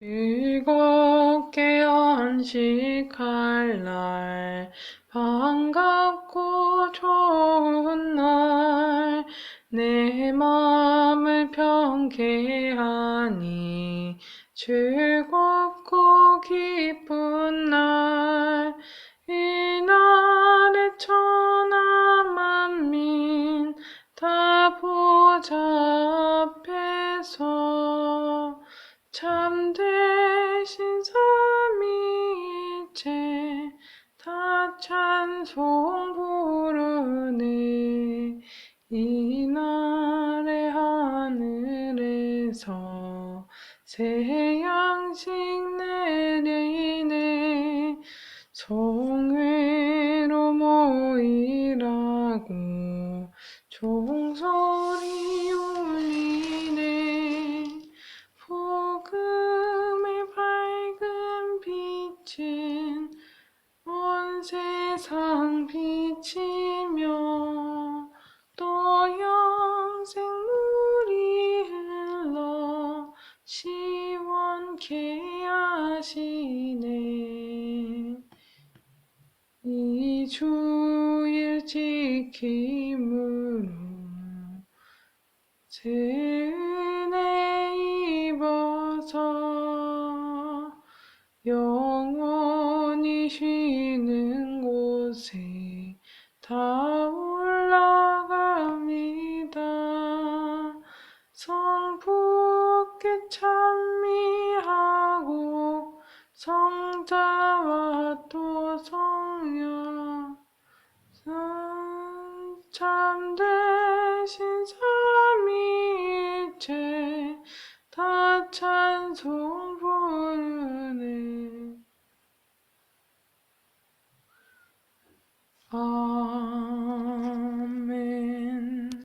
즐겁게 안식할 날, 반갑고 좋은 날, 내 마음을 평케하니, 즐겁고 기쁜 참되신 삼위일체 다 찬송 부르네. 이날의 하늘에서 새 양식 내리네. 성회로 모이라고 종소 세상 비치며 또 영생물이 흘러 시원케 하시네. 이 주일 지킴으로 새 은혜 입어서 찬미하고 성자와 또 성령 선- 참되신 삼위일체 다 찬송 부르네 아